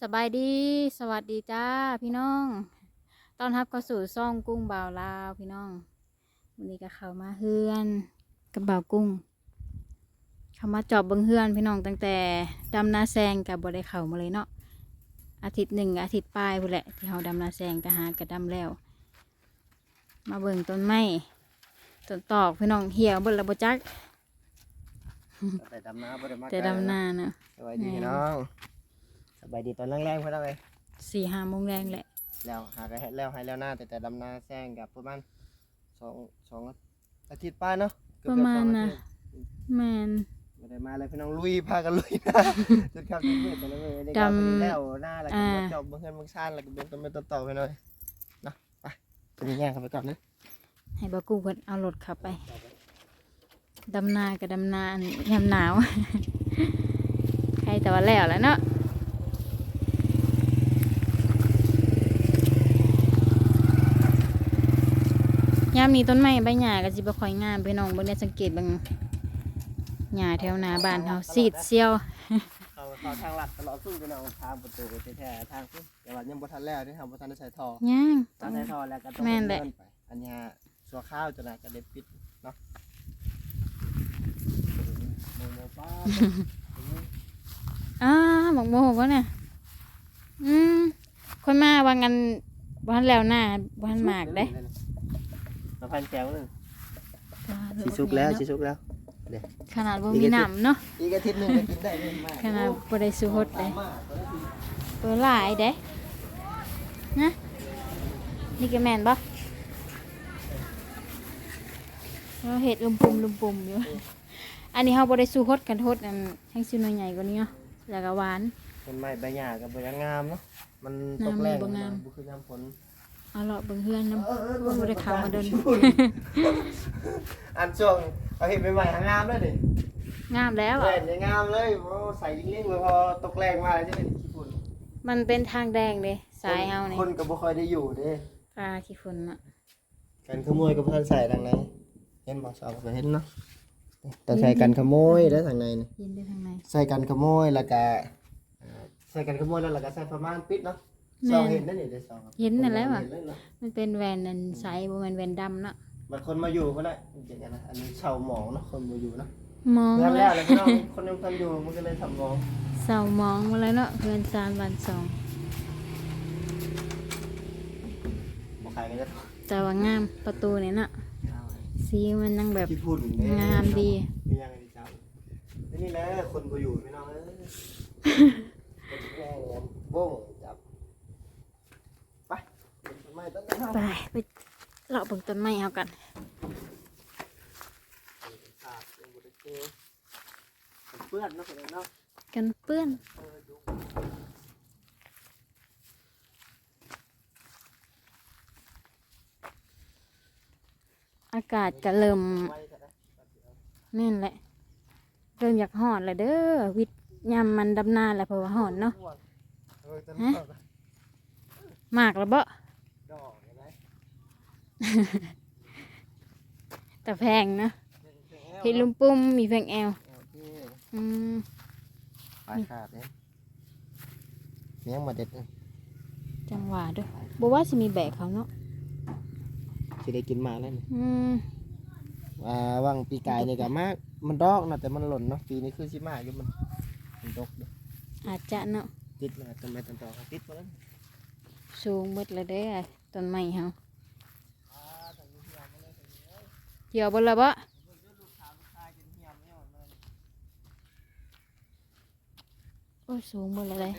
สบายดีสวัสดีจ้าพี่น้องต้อนรับเข้าสู่ซ่องกุ้งบ่าวลาวพี่น้องวันนี้ก็เข้ามาเฮือนกับบ่าวกุ้ง เข้ามาจอบเบิงเฮือนพี่น้องตั้งแต่ดำนาแซงกับบได้เข้ามาเลยเนาะอาทิตย์หนึ่งอาทิตย์ปลายพู้นแหละที่เราดำนาแซงกะหากระดำแล้ว มาเบิ่งต้นไม้ต้นตอกพี่น้องเหี่ยวเบิ่ละบ่จักแต่ดำน้ำบ่ได้มาแต่ดำนาเนาะสบายดีพี่น้องส บายดีตอนแรงๆเพื่อนเอาไปสี่ห้าโมงแรงแหละ แล้วหากระเฮ็ดแล้วให้แล้วหน้าแต่แต่ดำนาแซงกับประมาณสองสองอาทิตย์ป้าเนาะเกือบประๆมาณสองอนะทิตย์แมนบ่ได้มาเลยพี่น้องลุยพากันลุยนะจุดครับจุดมืดแต่ละมือได้กลับไปแล้วหน้าแล้วก็มาจอบเบิ่งเฮือนเบิ่งซ่านแล้วก็เบิ่งต้นไม้ต้นตอไปหน่อยเนาะไปตัวนี้แย่งเข้าไปก่อนนะให้บากูเพิ่นเอารถขับไป ดำนากับดำนาอันยามหนาว ใครแต่ว่าแล้วแหล้วเนาะ ยามนี้ต้นไม้ใบหญ้าก็สิบ่ค่อยงามพี่น้องเบิ่งได้สังเกตเบิ่งหญ้าแถวหน้าบ้านเฮาซีดเซียวเข้าเข้าทางลัดตลอดสู้พี่น้องทางประตูแท้ๆทางพุ่นแต่ว่ายังบ่ทันแล้วนี่ทำบ่ทันได้ใส่ท่อย่างต้ตานนใส่ท่อแล้วก็ต้องแม่นแหละ เดินไปอันเนี้ยสัวข้าวจะน่ะก็ได้ปิดเนาะโมโมป้าอ้าหมกโมกวะเนี่ยอืมคนมาว่างันบ้านแล้วหน้าบ้านหมากเด้ มาพันแก้วหนึงสิสุกแล้วสิสุกแล้ว ขนาดบ่มีน้ำเนาะอีกอาทิตย์หนึงก็กินได้เลยมากขนาดบ่ได้สุฮดเลย มากตัวหลายเด้นะนี่ก็แม่นบ่เราเห็ดลุมปุ่มลุมปุ่มอยู่ อันนี้เฮาบ่ได้สู้ฮดกันฮดอันให้ซื้อหน่อยใหญ่กว่านี้เนาะแล้วก็หวาน ต้นไม้ใบหญ้าก็บ่ยังงามเนาะ มันตกน้ำแรงบ่งามบ่คือยามฝน เอาเลาะเบิ่งเฮือนนำบ่ได้เข้ามาเดิน อันช่วงเอาเห็ดใหม่ๆหางามเลยดิงามแล้วแล่อะนยังงามเลยโอ้ใส่ลิงๆเลยพอตกแรงมาแล้วจะเป็นขี้ฝุ่นมันเป็นทางแดงเด้สายเฮานี่คนก็บ่ค่อยได้อยู่เด้ปลาขี้ฝุ่นน่ะการขโมยก็บ่ทันใส่ทางไหนเห็นบ่สาวก็เห็นเนาะแต่ใส่กันขโมยได้ทางในนี่ยินได้ทางในใส่กันขโมยแล้วก็เอ่อใส่กันขโมยแล้วแล้วก็ใส่ประมาณปิดเนาะ แม่นสองเห็นได้นี่ได้สองครับเห็นนั่นแหละว่ะเห็นเลยเนาะมันเป็นแวนนันใสบ่แม่นแวนดำเนาะบางคนมาอยู่ก็ได้เป็นอย่างนั้นนะอันนี้เช่าหมองเนาะคนมาอยู่เนาะมองเริ่มแล้แล้ววแล้วพี่น้องคนยังคนอยู่มันก็เลยทำหมองเสามองมาแล้วเนาะเพื่อนซานวันสองบ่ขายกันจะแต่ว่างามประตูเนี่ยเนาะสีมันนั่งแบบที่พุ่นเด้งามดีมียังไงดีจ้าแล้วนี่แหละคนมาอยู่พี่น้องเอ้ยแม่เนี่ยบ้งจับไป ไปไปเลาะเบิ่งต้นไม้เอากันเจเพื่อนเนาะเนาะกันเปื้อนอากาศก็เริ่มไว้ก็ได้แม่นแหละ เริ่มอยากหอนแล้วเด้อวิทยามมันดำนาแหล้วเพราะว่าหอนเนาะเออจะมากแล้วบ่ดอกเห็นไหม แต่แพงนะเห็ดลุมปุ้มมีแพงแอลโอเคอืมปลายขาดเนี่ยเลี้ยงมาเด็ดเลยจังหวะเด้วยบ่ว่าสิมีแบกเขาเนาะสิได้กินหมาแล้วนี่อืมอ่าว่างปีกายนี่ก็มากมันดอกนะแต่มันหล่นเนาะปีนี้คือสิมาอยู่มันมันดกเด้ออาจจะเนาะติดมาทำไมตันต่อติดมาแล้วสูงหมดเลยเด้อต้นไม้เฮา เกี่ยวบ่ละบ่โอ้ยสูงหมดเลยเลย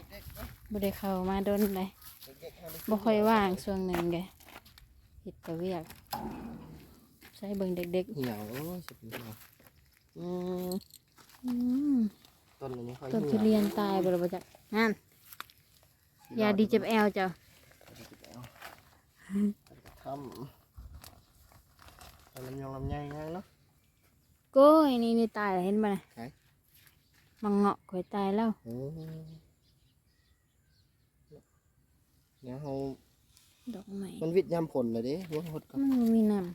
บ่ได้เข้ามาโดนเลยบ่ค่อยว่างช่วงหนึงแกเฮ็ดแต่เวียก ใส่เบิ่งเด็กเหี่ยวโอ้ยสุดเหี่ยวอืมๆอืมต้นอันนี้ค่อยต้นหี่ทุยวเรียนตายบ่ละบ่จักนั่นยาดีเจ็บแอวเจ้าทำทำ ลำยองลำไยง่ายเนาะโก้ยนี่นี่ตายแล้วเห็นบ่น่ะไหน มังเงาะข่อยตายแล้ว โอ้เดี๋ยวเขาดอกไม้มันวิทย์ยามผลเลยเดิว่าหดก่อนมันบ่มีน้ำ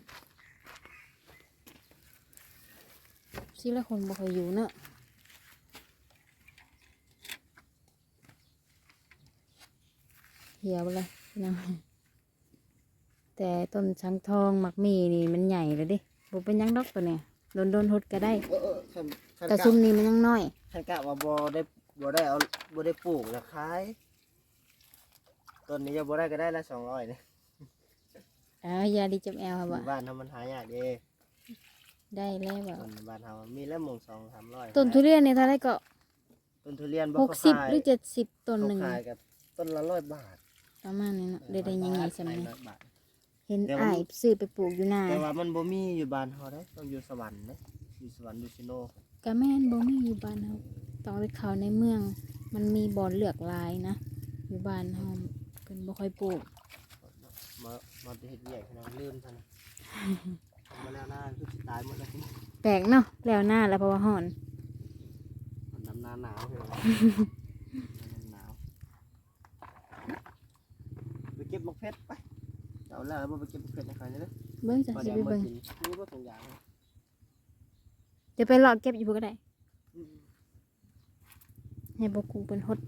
สิละคนบ่ค่อยอยู่เนอะเหี่ยวเลยพี่น้อง แต่ต้นช้างทองหมักมีนี่มันใหญ่เลยดิบ่เป็นหยังดอกตัวเนี่ยโดนโดนๆหดก็ได้เออเออคันคันแต่กะซุมนี้มันยังน้อยคันกะว่าบ่ได้บ่ได้เอาบ่ได้ปลูกนะขายต้นนี้จะบ่ได้ก็ได้ละ200นี่อ้าวยาดีจับแอลครับอยู่ว่าบ้านเฮามันหายากเด้ได้แล้วบ่ต้นบ้านเฮามีแล้วหมง2 300ต้นทุเรียนนี่เท่าไรก็ต้นทุเรียนบ่หกเขาสิบขายหรือเจ็ดสิบต้นหนึ่งเขาขายกับต้นละ100บาทประมาณนี้เนาะได้ได้ยังไงสำขายนี้100บาท เห็นเดี๋ยวอ้ายซื้อไปปลูกอยู่นาแต่ว่ามันบ่มีอยู่บ้านเฮาเด้ต้องอยู่สวรรค์เด้อยู่สวรรค์อยู่ซิโนกะแม่นบ่มีอยู่บ้านเฮาต้องไปเขาในเมือง มันมีบ่อนเลือกหลายนะ อยู่บ้านเฮาเพิ่นบ่ค่อยปลูก มา มาเฮ็ดเวียกพี่น้องลืมซะนะมาแล้วหน้าคือสิตายหมดแล้วพี่แปลกเนาะแล้วหน้าแล้วเพราะว่าฮ้อนมันดำหน้าหนาวใช่ไหมหนาวไปเก็บมะเพชรไป เอาแล้วเอาไปเก็บมะเพชรนะครับเนี่ยนะเบิ่งจ้ะมาสิเดี๋ยวไปมาเบิ่งกินนี่ว่าถุงยางนะเดี๋ยวไปเลาะเก็บอยู่พุ่นก็ได้ อืมให้บ่กูเป็นฮด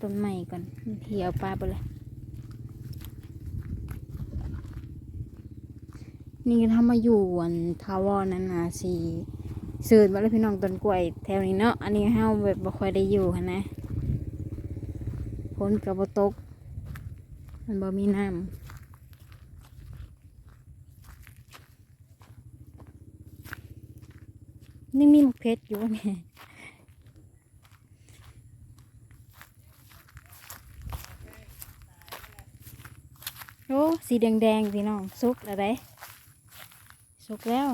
ต้นไม้ก่อนมันเหี่ยวปลาไปเลย นี่ก็ทำมาอยู่อันทาวรนั่นน่ะสิสืดมาแล้วพี่น้องต้นกล้วยแถวนี้เนาะอันนี้เฮาแบบบ่ค่อยได้อยู่หันนะฝนก็บ่ตก มันบ่มีน้ำ นี่มีมกเพชรอยู่เนี่ยโอ้สีแดงๆพี่น้องสุกแล้วได้สุกแล้ว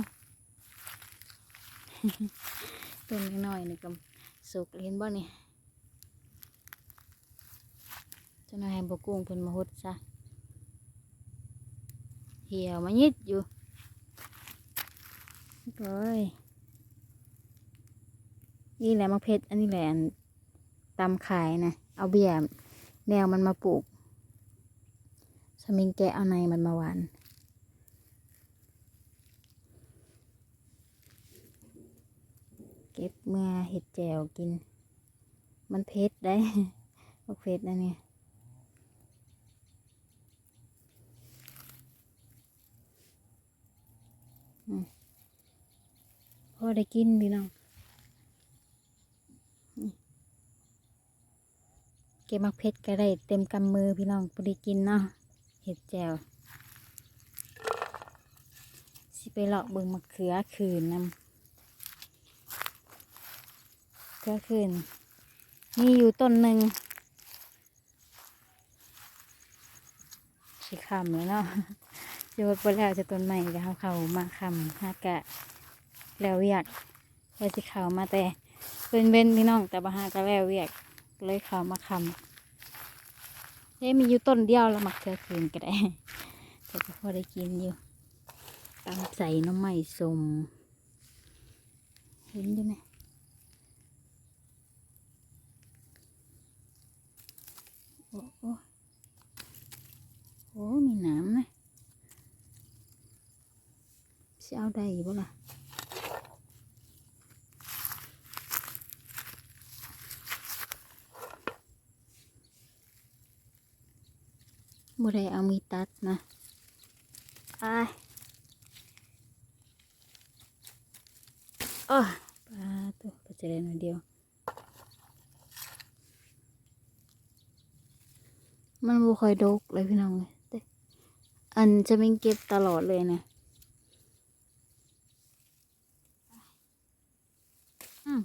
ต้นน้อยๆนี่ก็สุกเห็นบ่นี่จะนายให้บกุ้งเพิ่นมาหดซะเหี่ยวมายิดอยู่โอ้ย นี่แหละมะเพชรอันนี้แหละอันตำขายนะเอาเบี้ยแนวมันมาปลูก สมิงแกเอาในมันมาหวานเก็บเมื่อเห็ดแจวกิน มันเผ็ดได้พวกเผ็ดนะเนี่ยพอได้กินพี่น้องอืมเก็บมักเพชรก็ได้เต็มกำมือพี่น้องพอด้กินเนาะเห็ดแจวสิไปเลาะเบิ่งมะเขือคืนนำเขือคืนมีอยู่ต้นหนึ่งสิคำแล้วเนาะเดี๋ยวไปแล้วจะต้นใหม่จะเขาเขามาคำฮากะ แล้วเวียกแล้วสิเขามาแต่เป็นเบนพี่น้องแต่บาหากะแล้วเวียก เลยเขามาคำเอ้มีอยู่ต้นเดียวแล้วหมักเทือคืนก็ได้แต่ก็พอได้กินอยู่ตามใส่น้ำไม้สมเห็นอยู่ไหมโอ้โอ้โอ้มีน้ำนะสิเอาได้บ่ล่ะ บ่ได้เอามีตัดนะไปโอ้ปลาตัวปลาเจริญหน่อยเดียว มันบ่ค่อยดกเลยพี่น้องเลยแต่อันจะเป็นเก็บตลอดเลยนะอืม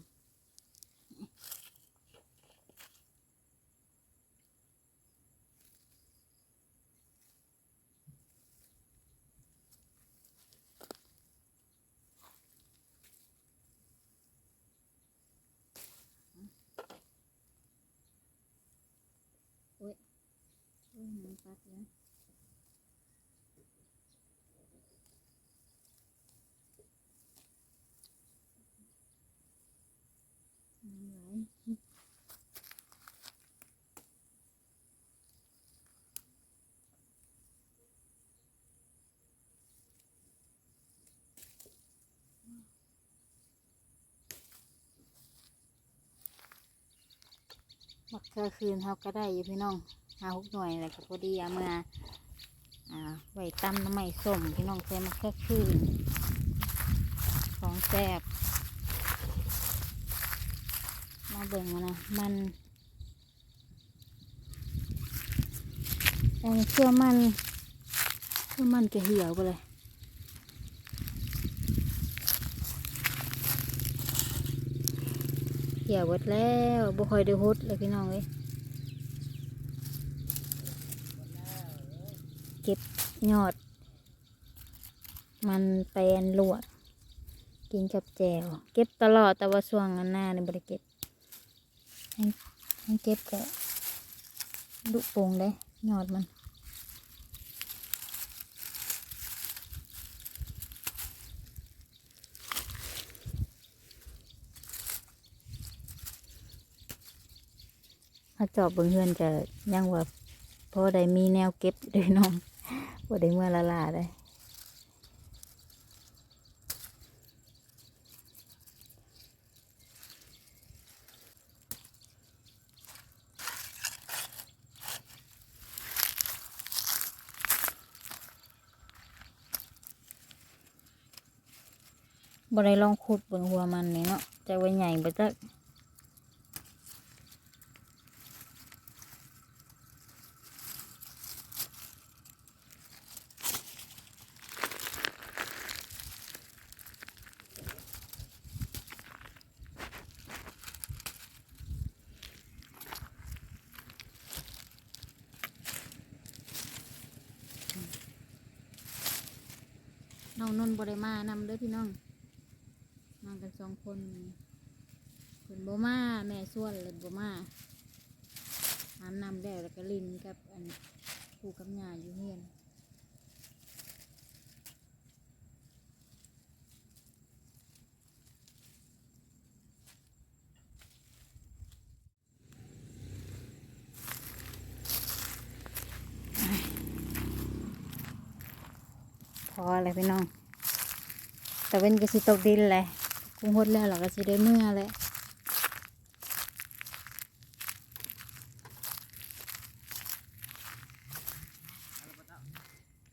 โอ้ย มันตัดแล้วน้ำไหลมักเธอคืนเขาก็ได้อยู่พี่น้อง หาหกหน่วยอะไรก็พอดีเอามาอ่าไว้ตำน้ำใหม่ส้มพี่น้องเคยมาแค่คืนของแซ่บมาเบิ่งมานะมันอันนี้เชื่อมันเชื่อมันจะเหี่ยวไปเลยเหี่ยวหมดแล้วบ่ค่อยได้ฮดเลยพี่น้องเอ้ยเก็บ ยอด มันแปลนลวก กินกับแจวเก็บตลอดแต่ว่าช่วงหน้าในบ่ได้เก็บให้ให้เก็บก็ดุโป่งได้ยอดมันถ้าจอบเบิ่งเฮือนจะยังว่าพอได้มีแนวเก็บด้วยน้อง บ่ได้เมื่อละลาได้บ่ได้ลองขุดเบิ่งหัวมันนี่เนาะจะไว้ใหญ่บ่จัก น้องนนบริมานำเด้อพี่น้องมากันสองคนเพิ่นบ่มาแม่ส่วนเลยบมาหามนำแล้วแล้วก็ลินกับอันปู่กับย่าอยู่เฮียน พอเลยพี่น้องแต่เป็นก็สิตกดินเลยกุ้งหดแล้วเราก็สิได้เมื่อเลย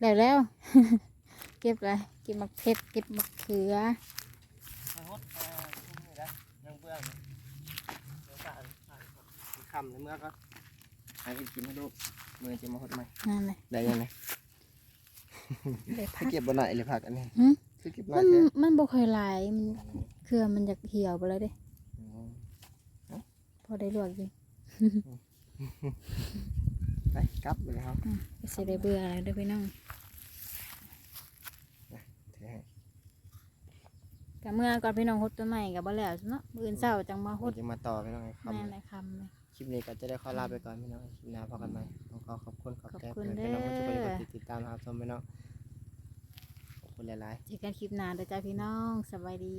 แล้วแล้ว เก็บเลยเก็บมักเพชรเก็บมักเขือให้ฮดเอ่อชุ่มนี่นะยังเบื่ออยู่เดี๋ยวสานสานครับคำในเมื่อก็หากินให้ลูกมือจะมาฮดไหมนั่นเลยได้ยังไง ได้พัถ้ากเก็บบนไหนเลยผักอันนี้หึคือเก็บหมัน่อยนแค่มันบ่ค่อยหลายมันเครือมันจะเหี่ยวไปแล้วเด้อ๋อพอได้ลวกอยู่ไปกลับเลยครับอะก็สิได้เบื่อแล้วเด้อพี่น้องถือให้กับเมื่อก่อนพี่น้องหดต้นใหม่กับบ่แล้วเนาะมื้ออื่นเช้าจังมาหเราดจะมาต่อไปน้องคแม่ำในคำเลยคลิปนี้ก็จะได้ขอลาไปก่อนพี่น้องคลิปหน้าพบกันใหม่ต้อง ขอขอบคุณขอบใจขอบคุณเพื่อนพี่น้องเด้ที่อไปกดติดตามนะครับชมพี่น้องขอบคุณหลายๆ เจอกันคลิปหน้าเด้อจ้าพี่น้องสบายดี